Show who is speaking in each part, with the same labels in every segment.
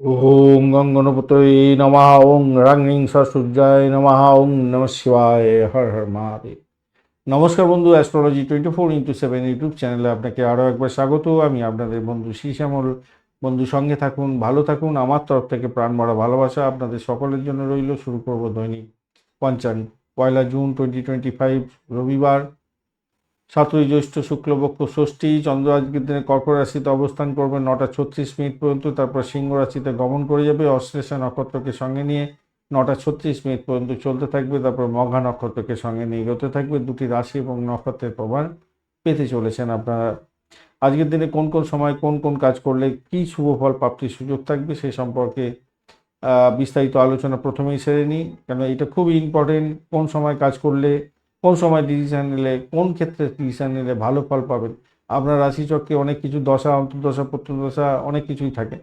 Speaker 1: ওং গঙ্গনপতয়ে নমঃ ওং রাং সূর্যায় নমঃ ওং নম শিবায় হর হর মহাদেব নমস্কার বন্ধু astrology twenty four into seven YouTube চ্যানেলে আপনাকে আরও একবার স্বাগত। আমি আপনাদের বন্ধু শ্যামল। বন্ধু, সঙ্গে থাকুন, ভালো থাকুন। আমার তরফ থেকে প্রাণ ভরা ভালোবাসা আপনাদের সকলের জন্য রইল। শুরু করব দৈনিক পঞ্চান পয়লা জুন টোয়েন্টি টোয়েন্টি ফাইভ রবিবার। সাতই জ্যৈষ্ঠ শুক্লপক্ষ ষষ্ঠী চন্দ্র আজকের দিনে কর্কট রাশিতে অবস্থান করবে নটা ছত্রিশ মিনিট পর্যন্ত, তারপর সিংহ রাশিতে গমন করে যাবে অশ্লেষা নক্ষত্রকে সঙ্গে নিয়ে। নটা ছত্রিশ মিনিট পর্যন্ত চলতে থাকবে, তারপর মঘা নক্ষত্রকে সঙ্গে নিয়ে এগোতে থাকবে। দুটি রাশি এবং নক্ষত্রের প্রভাব পেতে চলেছেন আপনারা। আজকের দিনে কোন কোন সময় কোন কোন কাজ করলে কি শুভ ফল প্রাপ্তির সুযোগ থাকবে সেই সম্পর্কে বিস্তারিত আলোচনা প্রথমেই সেরে নিই। কেন এটা খুব ইম্পর্টেন্ট কোন সময় কাজ করলে কোন সময় ডিসিশন নিলে, কোন ক্ষেত্রে ডিসিশন নিলে ভালো ফল পাবেন? আপনার রাশিচক্রে অনেক কিছু দশা, অন্তর্দশা প্রত্যদশা অনেক কিছুই থাকে।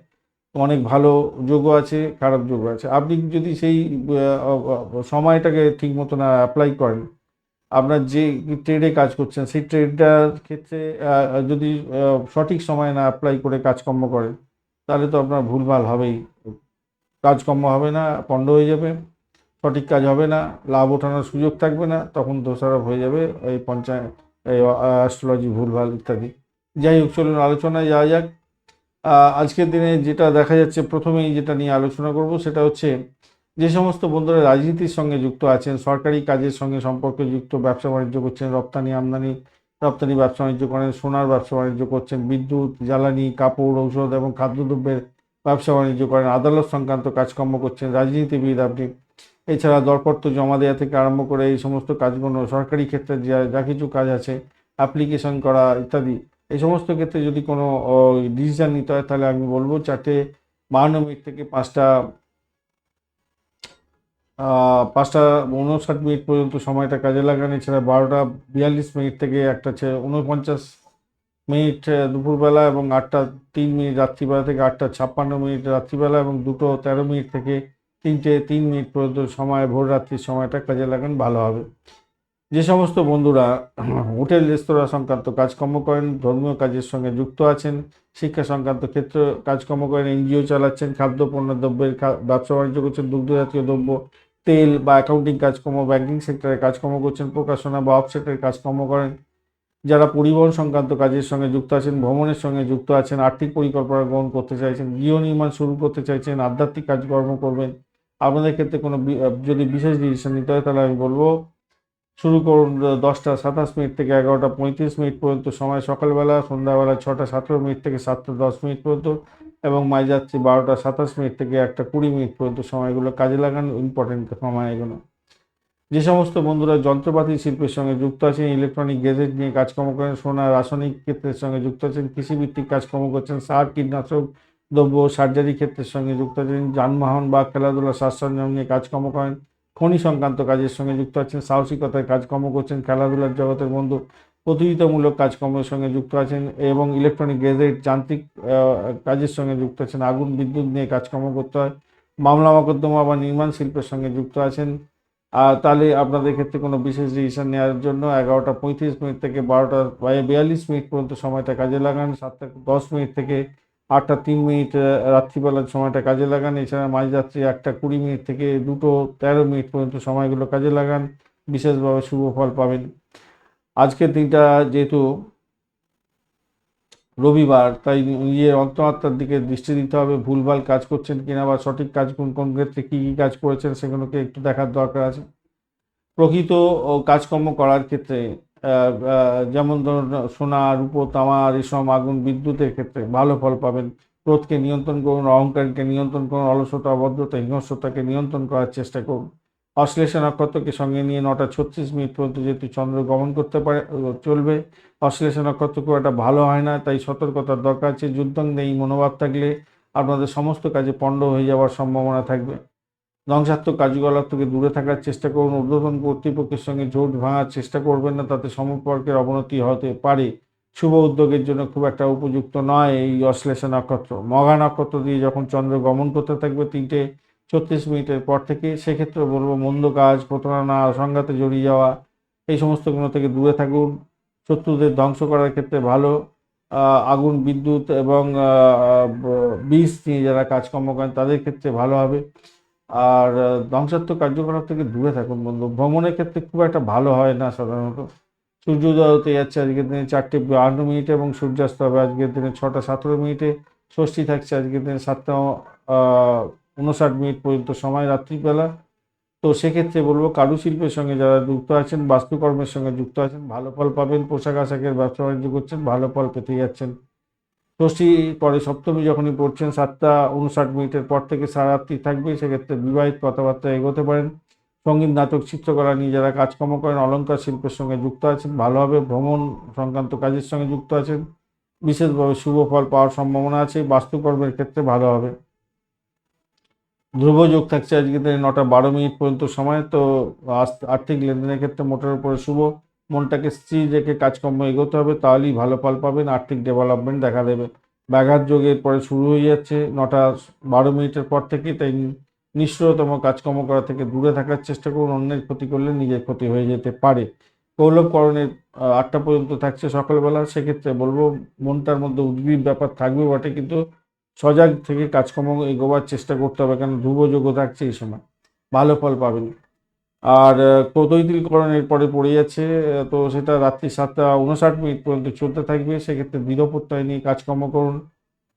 Speaker 1: অনেক ভালো যোগও আছে, খারাপ যোগও আছে। আপনি যদি সেই সময়টাকে ঠিক মতো না অ্যাপ্লাই করেন, আপনার যে ট্রেডে কাজ করছেন, সেই ট্রেডটার ক্ষেত্রে যদি সঠিক সময় না অ্যাপ্লাই করে কাজকর্ম করেন, তাহলে তো আপনার ভুলভাল হবেই। কাজকর্ম হবে না, পণ্ড হয়ে যাবে। সঠিক কাজ হবে না, লাভ ওঠানোর সুযোগ থাকবে না, তখন দোষারোপ হয়ে যাবে, এই পঞ্চায়েত, এই অ্যাস্ট্রোলজি ভুলভাল ইত্যাদি। যাই হোক, চলুন আলোচনায় যাওয়া যাক। আজকের দিনে যেটা দেখা যাচ্ছে, প্রথমেই যেটা নিয়ে আলোচনা করব, সেটা হচ্ছে যে সমস্ত বন্ধুরা রাজনীতির সঙ্গে যুক্ত আছেন, সরকারি কাজের সঙ্গে সম্পর্কে যুক্ত, ব্যবসা বাণিজ্য করছেন, রপ্তানি আমদানি, রপ্তানি ব্যবসা বাণিজ্য করেন, সোনার ব্যবসা বাণিজ্য করছেন, বিদ্যুৎ, জ্বালানি, কাপড়, ঔষধ এবং খাদ্যদ্রব্যের ব্যবসা বাণিজ্য করেন, আদালত সংক্রান্ত কাজকর্ম করছেন, রাজনীতিবিদ আপনি এছাড়া দরপত্র জমা দেওয়া থেকে আরম্ভ করে এই সমস্ত কাজগুলো, সরকারি ক্ষেত্রে যা যা কিছু কাজ আছে অ্যাপ্লিকেশন করা ইত্যাদি, এই সমস্ত ক্ষেত্রে যদি কোনো ডিসিশন নিতে হয়, তাহলে আমি বলব চারটে বাহান্ন মিনিট থেকে পাঁচটা পাঁচটা উনষাট মিনিট পর্যন্ত সময়টা কাজে লাগান। এছাড়া বারোটা বিয়াল্লিশ মিনিট থেকে একটা হচ্ছে উনপঞ্চাশ মিনিট দুপুরবেলা এবং আটটা তিন মিনিট রাত্রিবেলা থেকে আটটা ছাপ্পান্ন মিনিট রাত্রিবেলা এবং দুটো তেরো মিনিট থেকে তিনটে, তিন মিনিট পর্যন্ত সময়, ভোর রাত্রির সময়টা কাজে লাগান, ভালো হবে। যে সমস্ত বন্ধুরা হোটেল, রেস্তোরাঁ সংক্রান্ত কাজকর্ম করেন, ধর্মীয় কাজের সঙ্গে যুক্ত আছেন, শিক্ষা সংক্রান্ত ক্ষেত্র কাজকর্ম করেন, এনজিও চালাচ্ছেন খাদ্য পণ্য দ্রব্যের ব্যবসা বাণিজ্য করছেন দুগ্ধ জাতীয় দ্রব্য, তেল বা অ্যাকাউন্টিং কাজকর্ম ব্যাংকিং সেক্টরে কাজকর্ম করছেন, প্রকাশনা বা অফসেটের কাজকর্ম করেন। যারা পরিবহন সংক্রান্ত কাজের সঙ্গে যুক্ত আছেন, ভ্রমণের সঙ্গে যুক্ত আছেন, আর্থিক পরিকল্পনা গ্রহণ করতে চাইছেন, গৃহ নির্মাণ শুরু করতে চাইছেন, আধ্যাত্মিক কাজকর্ম করবেন আপনাদের ক্ষেত্রে কোনো যদি বিশেষ ডিসিশন নিতে হয়, তাহলে আমি বলব, শুরু করুন দশটা সাতাশ মিনিট থেকে এগারোটা পঁয়ত্রিশ মিনিট পর্যন্ত, সময় সকালবেলা, সন্ধ্যাবেলা ছটা সতেরো মিনিট থেকে সাতটা দশ মিনিট পর্যন্ত, এবং মাঝরাত্রি বারোটা সাতাশ মিনিট থেকে একটা কুড়ি মিনিট পর্যন্ত সময়গুলো কাজে লাগান ইম্পর্টেন্ট সময় এগুলো যে সমস্ত বন্ধুরা যন্ত্রপাতি শিল্পের সঙ্গে যুক্ত আছেন ইলেকট্রনিক গ্যাজেট নিয়ে কাজকর্ম করেন, সোনা, রাসায়নিক ক্ষেত্রের সঙ্গে যুক্ত আছেন, কৃষিভিত্তিক কাজকর্ম করছেন, সার, কীটনাশক দ্রব্য সার্জারি ক্ষেত্রের সঙ্গে যুক্ত আছেন। যানবাহন বা খেলাধুলা শ্বাস সরঞ্জাম নিয়ে কাজকর্ম করেন। খনি সংক্রান্ত কাজের সঙ্গে যুক্ত আছেন। সাহসিকতায় কাজকর্ম করছেন। খেলাধুলার জগতের বন্ধু, প্রতিযোগিতামূলক কাজকর্মের সঙ্গে যুক্ত আছেন এবং ইলেকট্রনিক গ্যাজেট, যান্ত্রিক কাজের সঙ্গে যুক্ত আছেন। আগুন, বিদ্যুৎ নিয়ে কাজকর্ম করতে হয়। মামলা মকদ্দমা বা নির্মাণ শিল্পের সঙ্গে যুক্ত আছেন। আর তাহলে আপনাদের ক্ষেত্রে কোনো বিশেষ ডিসিশন নেওয়ার জন্য এগারোটা পঁয়ত্রিশ মিনিট থেকে বারোটা বিয়াল্লিশ মিনিট পর্যন্ত সময়টা কাজে লাগান। সাতটা দশ মিনিট থেকে আটটা তিন মিনিট রাত্রিবেলার সময়টা কাজে লাগান। এছাড়া মাঝরাত্রি একটা কুড়ি মিনিট থেকে দুটো তেরো মিনিট পর্যন্ত সময়গুলো কাজে লাগান। বিশেষভাবে শুভ ফল পাবেন। আজকের দিনটা যেহেতু রবিবার, তাই নিজের অন্তরাত্মার দিকে দৃষ্টি দিতে হবে। ভুলভাল কাজ করছেন কিনা বা সঠিক কাজ কোন কোন ক্ষেত্রে কী কী কাজ করেছেন, সেগুলোকে একটু দেখার দরকার আছে। প্রকৃত কাজকর্ম করার ক্ষেত্রে যেমন ধরুন সোনা, রূপো, তামা, রেশম, আগুন, বিদ্যুতের ক্ষেত্রে ভালো ফল পাবেন। ক্রোধকে নিয়ন্ত্রণ করুন, অহংকারকে নিয়ন্ত্রণ করুন, অলসতা, অভদ্রতা, হিংস্রতাকে নিয়ন্ত্রণ করার চেষ্টা করুন। অশ্লেষা নক্ষত্রকে সঙ্গে নিয়ে নটা ছত্রিশ মিনিট পর্যন্ত যেহেতু চন্দ্র গমন করতে পারে চলবে। অশ্লেষা নক্ষত্র খুব একটা ভালো হয় না, তাই সতর্কতার দরকার আছে। যুদ্ধং নেই, মনোভাব থাকলে আপনাদের সমস্ত কাজে পণ্ড হয়ে যাওয়ার সম্ভাবনা থাকবে। ধ্বংসাত্মক কার্যকলাপ থেকে দূরে থাকার চেষ্টা করুন। ঊর্ধ্বতন কর্তৃপক্ষের সঙ্গে জোট ভাঙার চেষ্টা করবেন না তাতে সম্পর্কের অবনতি হতে পারে। শুভ উদ্যোগের জন্য খুব একটা উপযুক্ত নয় এই অশ্লেষা নক্ষত্র। মঘা নক্ষত্র দিয়ে যখন চন্দ্র গমন করতে থাকবে তিনটে ছত্রিশ মিনিটের পর থেকে সেক্ষেত্রে বলব মন্দ কাজ প্রতারণা অসংঘাতে জড়িয়ে যাওয়া এই সমস্তগুলো থেকে দূরে থাকুন। শত্রুদের ধ্বংস করার ক্ষেত্রে ভালো আগুন বিদ্যুৎ এবং আহ, ব- বীজ নিয়ে যারা কাজকর্ম করেন তাদের ক্ষেত্রে ভালো হবে। আর ধ্বংসাত্মক কার্যকলাপ থেকে দূরে থাকুন বন্ধু। ভ্রমণের ক্ষেত্রে খুব একটা ভালো হয় না সাধারণত। সূর্যোদয় হতে যাচ্ছে আজকের দিনে চারটে বাহান্ন মিনিটে এবং সূর্যাস্ত হবে আজকের দিনে ছটা সতেরো মিনিটে। ষষ্ঠী থাকছে আজকের দিনে সাতটা উনষাট মিনিট পর্যন্ত সময় রাত্রিবেলা। তো সেক্ষেত্রে বলব কারুশিল্পের সঙ্গে যারা যুক্ত আছেন, বাস্তুকর্মের সঙ্গে যুক্ত আছেন, ভালো ফল পাবেন, পোশাক আশাকের ব্যবসা বাণিজ্য করছেন, ভালো ফল পেতে যাচ্ছেন। ষষ্ঠী পরে সপ্তমী যখনই পড়ছেন, সাতটা উনষাট মিনিটের পর থেকে সারাত্রি থাকবে, সেক্ষেত্রে বিবাহিত কথাবার্তা এগোতে পারেন। সংগীত, নাটক, চিত্রকলা নিয়ে যারা কাজকর্ম করেন অলঙ্কার শিল্পের সঙ্গে যুক্ত আছেন ভালোভাবে ভ্রমণ সংক্রান্ত কাজের সঙ্গে যুক্ত আছেন, বিশেষভাবে শুভ ফল পাওয়ার সম্ভাবনা আছে, বাস্তুকর্মের ক্ষেত্রে ভালো হবে। ধ্রুব যোগ থাকছে আজকে নটা বারো মিনিট পর্যন্ত সময়, তো আর্থিক লেনদেনের ক্ষেত্রে মোটের উপরে শুভ। মনটাকে স্থির রেখে কাজকর্ম এগোতে হবে, তাহলেই ভালো ফল পাবেন, আর্থিক ডেভেলপমেন্ট দেখা দেবে। ব্যাঘাত যোগের পরে শুরু হয়ে যাচ্ছে, নটা বারো মিনিটের পর থেকে তাই নিষ্ঠুরতম কাজকর্ম করা থেকে দূরে থাকার চেষ্টা করুন, অন্যের ক্ষতি করলে নিজের ক্ষতি হয়ে যেতে পারে। কৌলভকরণের আটটা পর্যন্ত থাকছে সকালবেলা, সেক্ষেত্রে বলব মনটার মধ্যে উদ্গ্রীব ব্যাপার থাকবে বটে, কিন্তু সজাগ থেকে কাজকর্ম এগোবার চেষ্টা করতে হবে কারণ ধ্রুবযোগ্য থাকছে এই সময়। ভালো ফল পাবেন। আর তৈতিলকরণের পরে পড়ে যাচ্ছে তো সেটা রাত্রি সাতটা উনষাট মিনিট পর্যন্ত চলতে থাকবে, সেক্ষেত্রে দৃঢ়প্রত্যয় নিয়ে কাজকর্ম করুন।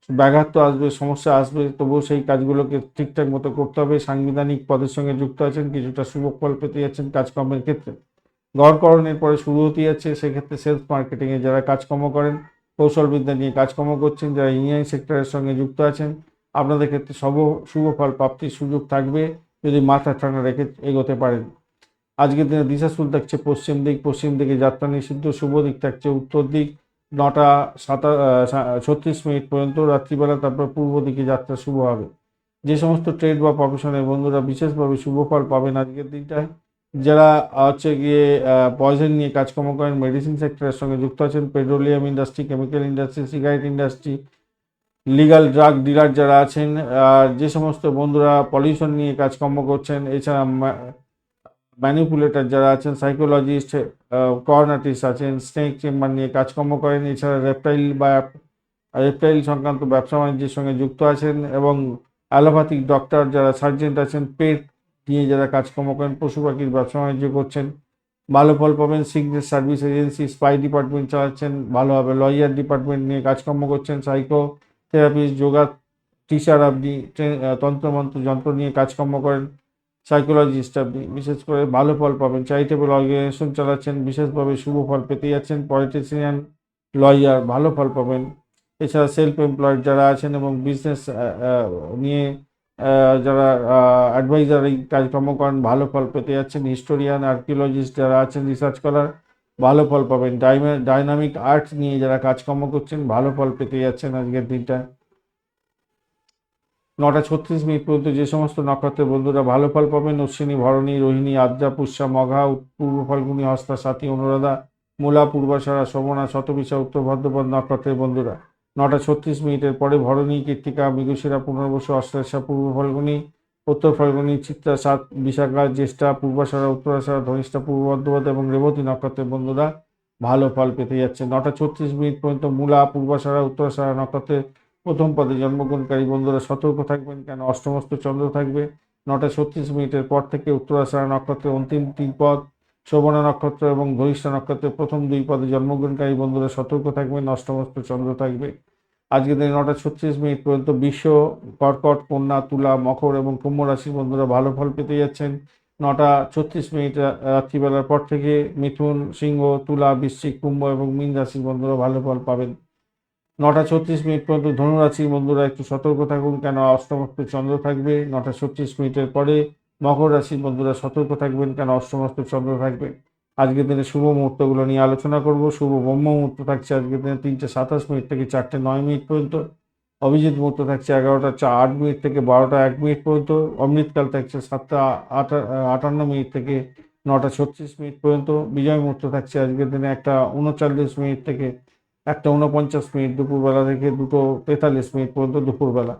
Speaker 1: ব্যাঘাত তো আসবে, সমস্যা আসবে, তবুও সেই কাজগুলোকে ঠিকঠাক মতো করতে হবে। সাংবিধানিক পদের সঙ্গে যুক্ত আছেন, কিছুটা ফল পেতে যাচ্ছেন কাজকর্মের ক্ষেত্রে। গড়করণের পরে শুরু হতে যাচ্ছে, সেক্ষেত্রে সেলস মার্কেটিংয়ে যারা কাজকর্ম করেন, কৌশলবিদ্যা নিয়ে কাজকর্ম করছেন, যারা ইঞ্জিনিয়ারিং সেক্টরের সঙ্গে যুক্ত আছেন, আপনাদের ক্ষেত্রে সব শুভ ফল প্রাপ্তির সুযোগ থাকবে। যদি মাথা ঠান্ডা রেখে এগোতে পারেন। আজকের দিনে দিশাশুল থাকছে পশ্চিম দিক, পশ্চিম দিকে যাত্রা নিষিদ্ধ, শুভ দিক থাকছে উত্তর দিক। নটা সাতা ছত্রিশ মিনিট পর্যন্ত রাত্রিবেলা, তারপর পূর্ব দিকে যাত্রা শুভ হবে। যে সমস্ত ট্রেড বা প্রফেশনের বন্ধুরা বিশেষভাবে শুভ ফল পাবেন আজকের দিনটায়। যারা হচ্ছে গিয়ে পয়জন নিয়ে কাজকর্ম করেন মেডিসিন সেক্টরের সঙ্গে যুক্ত আছেন petroleum industry chemical industry cigarette industry legal drug dealer যারা আছেন, আর যে সমস্ত বন্ধুরা পলিউশন নিয়ে কাজকর্ম করছেন, এছাড়া ম্যানিপুলেটর যারা আছেন সাইকোলজিস্ট কর্নাটিস্ট আছেন স্নেক চেম্বার নিয়ে কাজকর্ম করেন, এছাড়া রেপটাইল বা রেপটাইল সংক্রান্ত ব্যবসা বাণিজ্যের সঙ্গে যুক্ত আছেন এবং অ্যালোপ্যাথিক ডক্টর যারা সার্জেন্ট আছেন পেট নিয়ে যারা কাজকর্ম করেন, পশু পাখির ব্যবসা বাণিজ্য করছেন, ভালো ফল পাবেন signet service agency spy department চালাচ্ছেন, ভালোভাবে লয়ার ডিপার্টমেন্ট নিয়ে কাজকর্ম করছেন সাইকো থেরাপিস্ট, যোগা টিচার আপনি তন্ত্রমন্ত্র, যন্ত্র নিয়ে কাজকর্ম করেন সাইকোলজিস্ট আপনি, বিশেষ করে ভালো ফল পাবেন চ্যারিটেবল অর্গানাইজেশন চালাচ্ছেন, বিশেষভাবে শুভ ফল পেতে যাচ্ছেন পলিটিশিয়ান লয়ার ভালো ফল পাবেন। এছাড়া সেলফ এমপ্লয়েড যারা আছেন এবং বিজনেস নিয়ে যারা অ্যাডভাইজারি কাজকর্ম করেন, ভালো ফল পেতে যাচ্ছেন হিস্টোরিয়ান আর্কিওলজিস্ট যারা আছেন রিসার্চ করার ভালো ফল পাবেন। ডাইনামিক আর্ট নিয়ে যারা কাজকর্ম করছেন, ভালো ফল পেতে যাচ্ছেন আজকের দিনটা। নটা ছত্রিশ মিনিট পর্যন্ত যে সমস্ত নক্ষত্রের বন্ধুরা ভালো ফল পাবেন, অশ্বিনী, ভরণী, রোহিণী, আদ্রা, পুষ্যা, মঘা পূর্ব ফাল্গুনী, হস্তা সাথী অনুরাধা, মূলা, পূর্বাশারা, শোভনা, শতবিশা, উত্তর ভদ্রপদ নক্ষত্রের বন্ধুরা। নটা ছত্রিশ মিনিটের পরে ভরণী, কীর্তিকা, মৃগশিরা, পুনর্বসু অষ্টাশা পূর্ব ফাল্গুনী উত্তর ফাল্গুনী চিত্রা, সাত, বিশাখা, জ্যেষ্ঠা, পূর্বাশারা, উত্তরাশারা, ধনিষ্ঠা, পূর্ব বর্ধমান এবং রেবতী নক্ষত্রের বন্ধুরা ভালো ফল পেতে যাচ্ছে। নটা ছত্রিশ মিনিট পর্যন্ত মূলা, পূর্বাশারা, উত্তরাশারা নক্ষত্রের প্রথম পদে জন্মগ্রহণকারী বন্ধুরা সতর্ক থাকবেন কেন? অষ্টমস্ত চন্দ্র থাকবে। নটা ছত্রিশ মিনিটের পর থেকে উত্তরাশারা নক্ষত্রের অন্তিম তিন পদ, শোভনা নক্ষত্র এবং ধরিষ্ঠা নক্ষত্রের প্রথম দুই পদে জন্মগ্রহণকারী বন্ধুরা সতর্ক থাকবেন। অষ্টমস্ত চন্দ্র থাকবে। আজকে দিনে নটা ছত্রিশ মিনিট পর্যন্ত বিশ্ব কর্কট, কন্যা, তুলা, মকর এবং কুম্ভ রাশির বন্ধুরা ভালো ফল পেতে যাচ্ছেন। নটা ছত্রিশ মিনিট রাত্রিবেলার পর থেকে মিথুন, সিংহ, তুলা, বৃশ্চিক, কুম্ভ এবং মীন রাশির বন্ধুরা ভালো ফল পাবেন। নটা ছত্রিশ মিনিট পর্যন্ত ধনুরাশির বন্ধুরা একটু সতর্ক থাকুন, কেন অষ্টমস্ত চন্দ্র থাকবে? নটা ছত্রিশ মিনিটের পরে মকর রাশির বন্ধুরা সতর্ক থাকবেন, কেন অষ্টমস্ত চন্দ্র থাকবে? আজকের দিনে শুভ মুহূর্তগুলো নিয়ে আলোচনা করব। শুভ ব্রহ্ম মুহূর্ত থাকছে আজকের দিনে তিনটে সাতাশ মিনিট থেকে চারটে নয় মিনিট পর্যন্ত। অভিজিৎ মুহূর্ত থাকছে এগারোটা চা আট মিনিট থেকে বারোটা এক মিনিট পর্যন্ত। অমৃতকাল থাকছে সাতটা আটা- আটান্ন মিনিট থেকে নটা ছত্রিশ মিনিট পর্যন্ত। বিজয় মুহূর্ত থাকছে আজকের দিনে একটা উনচল্লিশ মিনিট থেকে একটা উনপঞ্চাশ মিনিট দুপুরবেলা থেকে দুটো তেতাল্লিশ মিনিট পর্যন্ত দুপুরবেলা।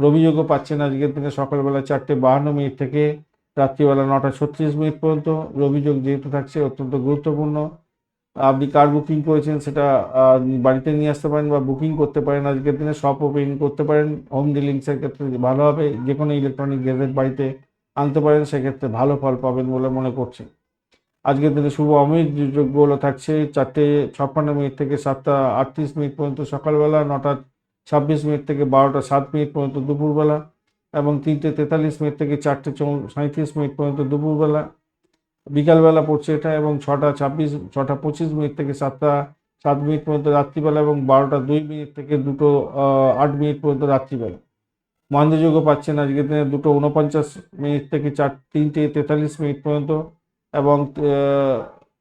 Speaker 1: রবিযোগও পাচ্ছেন আজকের দিনে সকালবেলা চারটে বাহান্ন মিনিট থেকে রাত্রিবেলা নটা ছত্রিশ মিনিট পর্যন্ত রবিযোগ যেহেতু থাকছে, অত্যন্ত গুরুত্বপূর্ণ। আপনি কার বুকিং করেছেন সেটা বাড়িতে নিয়ে আসতে পারেন বা বুকিং করতে পারেন। আজকের দিনে শপ ওপেন করতে পারেন। হোম ডিলিংসের ক্ষেত্রে ভালো হবে। যে কোনো ইলেকট্রনিক গ্যাজেট বাড়িতে আনতে পারেন, সেক্ষেত্রে ভালো ফল পাবেন বলে মনে করছি। আজকের দিনে শুভ অমৃত যোগ্যগুলো থাকছে চারটে ছাপ্পান্ন মিনিট থেকে সাতটা আটত্রিশ মিনিট পর্যন্ত সকালবেলা, নটা ছাব্বিশ মিনিট থেকে বারোটা সাত মিনিট পর্যন্ত দুপুরবেলা। এবং তিনটে তেতাল্লিশ মিনিট থেকে চারটে সাঁত্রিশ মিনিট পর্যন্ত দুপুরবেলা, বিকালবেলা পড়ছে এটা এবং ছটা ছাব্বিশ, ছটা পঁচিশ মিনিট থেকে সাতটা, সাত মিনিট পর্যন্ত রাত্রিবেলা এবং বারোটা দুই মিনিট থেকে দুটো আট মিনিট পর্যন্ত রাত্রিবেলা। মহেন্দ্রযোগ্য পাচ্ছেন আজকের দিনে দুটো উনপঞ্চাশ মিনিট থেকে চার, তিনটে তেতাল্লিশ মিনিট পর্যন্ত এবং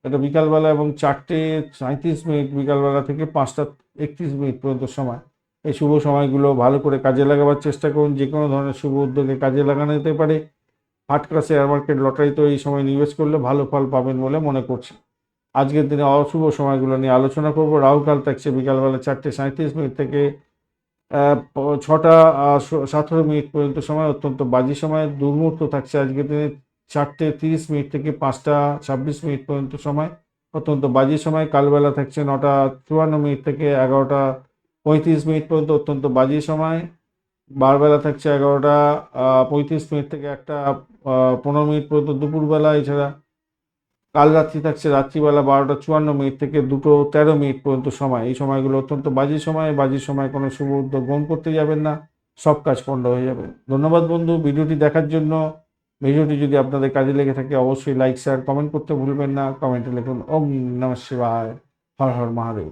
Speaker 1: এটা বিকালবেলা এবং চারটে সাঁত্রিশ মিনিট বিকালবেলা থেকে পাঁচটা একত্রিশ মিনিট পর্যন্ত সময়। এই শুভ সময়গুলো ভালো করে কাজে লাগাবার চেষ্টা করুন, যে কোনো ধরনের শুভ উদ্যোগে কাজে লাগানো যেতে পারে। ফাটকা শেয়ার মার্কেট লটারিতে এই সময় নিবেশ করলে ভালো ফল পাবেন বলে মনে করছি। আজকের দিনে অশুভ সময়গুলো নিয়ে আলোচনা করব। রাহুকাল থাকছে বিকালবেলা চারটে সাঁত্রিশ মিনিট থেকে ছটা সতেরো মিনিট পর্যন্ত সময়, অত্যন্ত বাজি সময়। দুর্মুহূর্ত থাকছে আজকের দিনে চারটে তিরিশ মিনিট থেকে পাঁচটা ছাব্বিশ মিনিট পর্যন্ত সময়, অত্যন্ত বাজি সময়। কালবেলা থাকছে নটা চুয়ান্ন মিনিট থেকে এগারোটা পঁয়ত্রিশ মিনিট পর্যন্ত অত্যন্ত বাজে সময়। বারবেলা থাকছে এগারোটা পঁয়ত্রিশ মিনিট থেকে একটা পনেরো মিনিট পর্যন্ত দুপুরবেলা। এছাড়া কাল রাত্রি থাকছে রাত্রিবেলা বারোটা চুয়ান্ন মিনিট থেকে দুটো তেরো মিনিট পর্যন্ত সময়। এই সময়গুলো অত্যন্ত বাজে সময়। বাজি সময় কোনো শুভ উদ্যোগ গ্রহণ করতে যাবেন না। সব কাজ পণ্ড হয়ে যাবে। ধন্যবাদ বন্ধু। ভিডিওটি দেখার জন্য, ভিডিওটি যদি আপনাদের কাজে লেগে থাকে, অবশ্যই লাইক, শেয়ার, কমেন্ট করতে ভুলবেন না। কমেন্টে লিখুন, ওম নম শিবায়। হর হর মহাদেব।